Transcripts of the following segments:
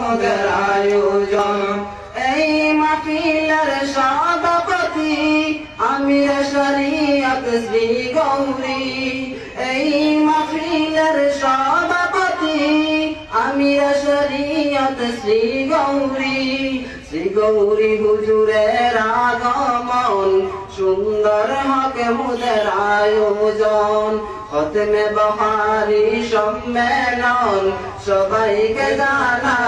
মুদের আয়োজন। এই মাহফিলের সভাপতি আমির শরীয়ত শ্রী গৌরী। এই মাহফিলের সভাপতি আমির শরীয়ত শ্রী গৌরী। শ্রী গৌরী হুজুরের আগমন, সুন্দর হক মুদের আয়োজন। খতমে বহারি সম্মেলন, সবাইকে জানায়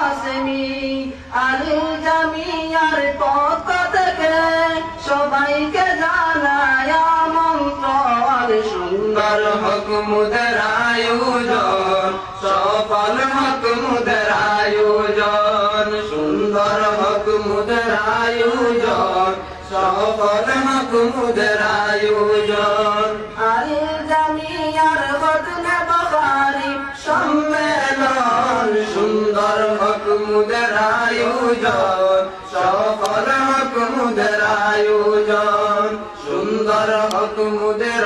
মুদের আয়োজন সফল হক মুদের আয়োজন সুন্দর হক মুদের আয়োজন সফল হক মুদের আয়োজন আল জামিয়ার ঘটনা বখারি সম্মেলন, সুন্দর হক মুদের আয়োজন সফল হক মুদের আয়োজন সুন্দর হক মুদের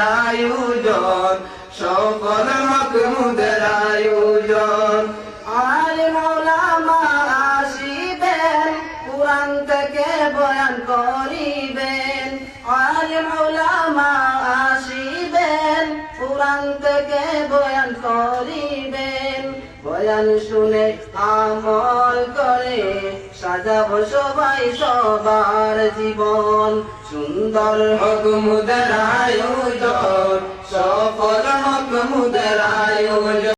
সফল হক মুদের আয়োজন। আর মৌলামা আসিবেন, কোরআন থেকে বয়ান করিবেন। আর মৌলামা আসিবেন, কোরআন থেকে বয়ান করিবেন। বয়ান শুনে আমল করে সাজাবো সবাই সবার জীবন। সুন্দর হক মুদের আয়োজন।